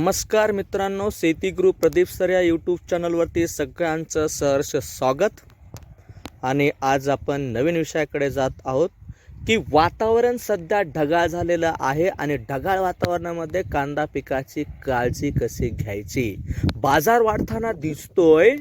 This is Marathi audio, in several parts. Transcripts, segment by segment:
नमस्कार मित्रांनो शेतीगृह प्रदीप सर या यूट्यूब चॅनलवरती सगळ्यांचं सहर्ष स्वागत. आणि आज आपण नवीन विषयाकडे जात आहोत की वातावरण सध्या ढगाळ झालेलं आहे आणि ढगाळ वातावरणामध्ये कांदा पिकाची काळजी कशी घ्यायची? बाजार वाढताना दिसतोय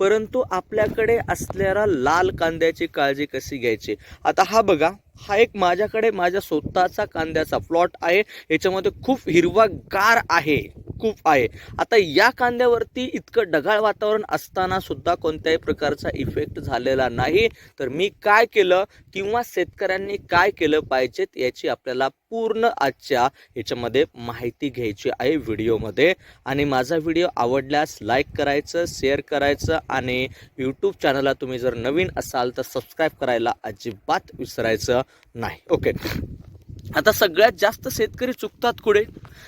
परंतु आपल्याकडे असलेल्या लाल कांद्याची काळजी कशी घ्यायची? आता हा बघा हा एक माझ्याकडे माझ्या स्वतःचा कांद्याचा प्लॉट आहे. याच्यामध्ये खूप हिरवा गार आहे. खूप आहे. आता या कांद्यावरती इतकं ढगाळ वातावरण असताना सुद्धा कोणत्याही प्रकारचा इफेक्ट झालेला नाही. तर मी काय केलं? किंवा शेतकऱ्यांनी काय केलं पाहिजेत? याची आपल्याला पूर्ण आजच्या याच्यामध्ये माहिती घ्यायची आहे व्हिडिओमध्ये. आणि माझा व्हिडिओ आवडल्यास लाईक करायचं शेअर करायचं आणि यूट्यूब चॅनलला तुम्ही जर नवीन असाल तर सबस्क्राईब करायला अजिबात विसरायचं नाही. ओके आता सगळ्यात जास्त शेतकरी चुकतात कुठे?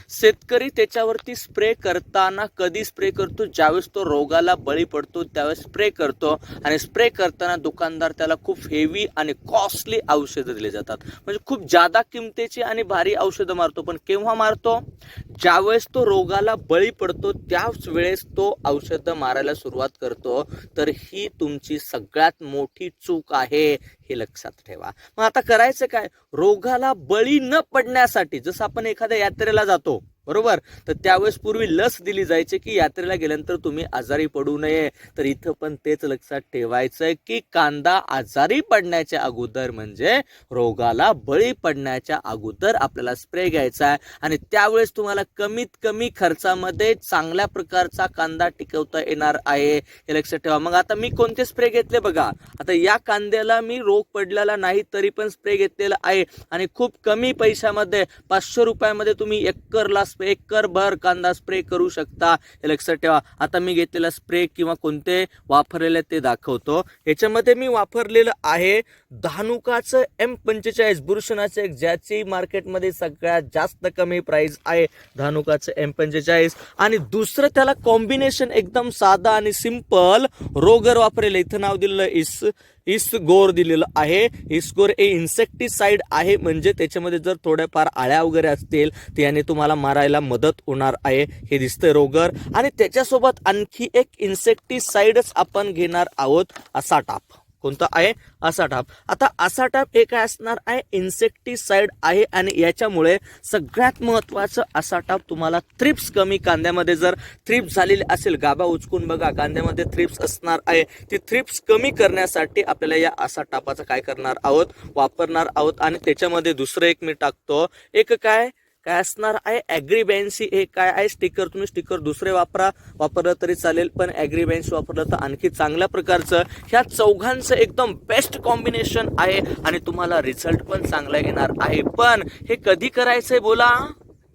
शेतकरी त्याच्यावरती स्प्रे करताना कधी स्प्रे करतो? ज्यावेळेस तो रोगाला बळी पडतो त्यावेळेस स्प्रे करतो. आणि स्प्रे करताना दुकानदार त्याला खूप हेवी आणि कॉस्टली औषधं दिली जातात. म्हणजे खूप जादा किमतीची आणि भारी औषधं मारतो. पण केव्हा मारतो? ज्यावेळेस तो रोगाला बळी पडतो त्याच वेळेस तो औषधं मारायला सुरुवात करतो. तर ही तुमची सगळ्यात मोठी चूक आहे हे लक्षात ठेवा. मग आता करायचं काय? रोगाला बळी न पडण्यासाठी जसं आपण एखाद्या यात्रेला जातो बरोबर? तर त्यावेळेस पूर्वी लस दिली जायची की यात्रेला गेल्यानंतर तुम्ही आजारी पडू नये. तर इथं पण तेच लक्षात ठेवायचं आहे की कांदा आजारी पडण्याच्या अगोदर म्हणजे रोगाला बळी पडण्याच्या अगोदर आपल्याला स्प्रे घ्यायचा आहे. आणि त्यावेळेस तुम्हाला कमीत कमी खर्चामध्ये चांगल्या प्रकारचा कांदा टिकवता येणार आहे. हे लक्षात ठेवा. मग आता मी कोणते स्प्रे घेतले बघा? आता या कांद्याला मी रोग पडलेला नाही तरी पण स्प्रे घेतलेला आहे. आणि खूप कमी पैशामध्ये पाचशे रुपयामध्ये तुम्ही एकरला एकर भर कांदा स्प्रे करू शकता. हे लक्षात ठेवा. आता मी घेतलेला स्प्रे किंवा कोणते वापरलेले ते दाखवतो. याच्यामध्ये मी वापरलेलं आहे धानुकाचं एम पंचेचाळीस बुरशनाचं एक ज्याची मार्केटमध्ये सगळ्यात जास्त कमी प्राइस आहे. धानुकाचं एम पंचेचाळीस. आणि दुसरं त्याला कॉम्बिनेशन एकदम साधा आणि सिंपल रोगर वापरलेलं इथं नाव दिलेलं इस इस्गोर दिलेलं आहे. इसगोर हे इन्सेक्टिसाइड आहे. म्हणजे त्याच्यामध्ये जर थोड्याफार आळ्या वगैरे असतील तर याने तुम्हाला मारायला मदत होणार आहे. हे दिसतंय रोगर. आणि त्याच्यासोबत आणखी एक इन्सेक्टिसाइडच आपण घेणार आहोत. असा टाप कोणता आहे? असा टाप आता असाटाप हे काय असणार आहे इन्सेक्टिसाइड आहे. आणि याच्यामुळे सगळ्यात महत्त्वाचं असाटाप तुम्हाला थ्रिप्स कमी कांद्यामध्ये जर थ्रिप्स झालेली असेल गाभा उचकून बघा कांद्यामध्ये थ्रिप्स असणार आहे. ती थ्रिप्स कमी करण्यासाठी आपल्याला या असा टापाचं काय करणार आहोत? वापरणार आहोत. आणि त्याच्यामध्ये दुसरं एक मी टाकतो. एक काय? काय असणार आहे? ॲग्रीबॅन्सी हे काय आहे? स्टिकर तुम्ही स्टिकर दुसरे वापरा. वापरलं तरी चालेल पण ॲग्रीबॅन्सी वापरलं तर आणखी चांगल्या प्रकारचं. ह्या चौघांचं एकदम बेस्ट कॉम्बिनेशन आहे आणि तुम्हाला रिझल्ट पण चांगला येणार आहे. पण हे कधी करायचंय बोला?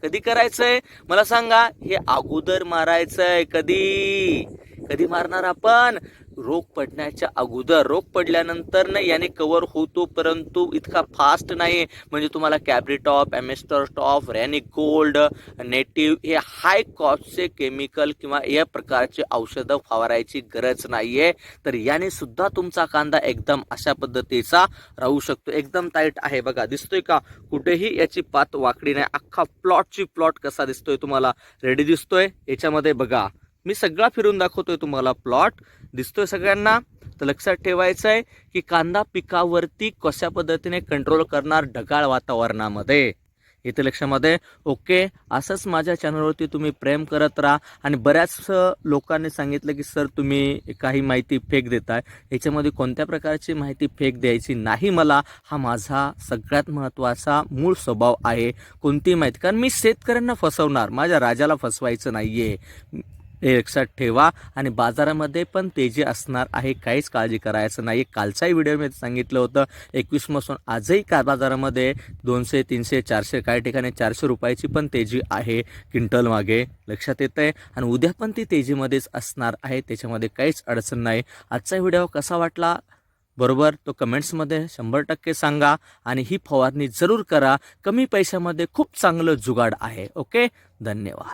कधी करायचंय? मला सांगा हे अगोदर मारायचंय. कधी? कधी मारणार आपण? रोग पडण्याच्या अगोदर रोग पडल्यानंतर ना याने कव्हर होतो परंतु इतका फास्ट नाही. म्हणजे तुम्हाला कॅब्रिटॉप एमेस्टर टॉप रॅनिक गोल्ड नेटिव्ह हे हाय कॉस्टचे केमिकल किंवा या प्रकारचे औषधं फवारायची गरज नाही आहे तर याने सुद्धा तुमचा कांदा एकदम अशा पद्धतीचा राहू शकतो. एकदम टाईट आहे बघा. दिसतोय का? कुठेही याची पात वाकडी नाही. अख्खा प्लॉटची प्लॉट कसा दिसतोय तुम्हाला? रेडी दिसतोय? याच्यामध्ये बघा. मी सगळा फिरून दाखवतोय तुम्हाला प्लॉट दिसतोय सगळ्यांना. तर लक्षात ठेवायचं आहे की कांदा पिकावरती कशा पद्धतीने कंट्रोल करणार ढगाळ वातावरणामध्ये. इथे लक्षामध्ये ओके असंच माझ्या चॅनलवरती तुम्ही प्रेम करत राहा. आणि बऱ्याच लोकांनी सांगितलं की सर तुम्ही काही माहिती फेक देताय. याच्यामध्ये कोणत्या प्रकारची माहिती फेक द्यायची नाही मला हा माझा सगळ्यात महत्त्वाचा मूळ स्वभाव आहे. कोणती माहिती कारण मी शेतकऱ्यांना फसवणार. माझ्या राजाला फसवायचं नाही आहे लक्षात ठेवा आणि बाजारामध्ये पण तेजी असणार आहे काहीच काळजी करायचं नाही कालच्याही व्हिडिओमध्ये सांगितलं होतं एकवीसपासून आजही का बाजारामध्ये दोनशे तीनशे चारशे काही ठिकाणी चारशे रुपयाची पण तेजी आहे क्विंटल मागे लक्षात येतं आहे आणि उद्या पण ती तेजीमध्येच असणार आहे त्याच्यामध्ये काहीच अडचण नाही. आजचा व्हिडिओ कसा वाटला? बरोबर तो कमेंट्समध्ये शंभर टक्के सांगा आणि ही फवारणी जरूर करा. कमी पैशामध्ये खूप चांगलं जुगाड आहे. ओके? धन्यवाद.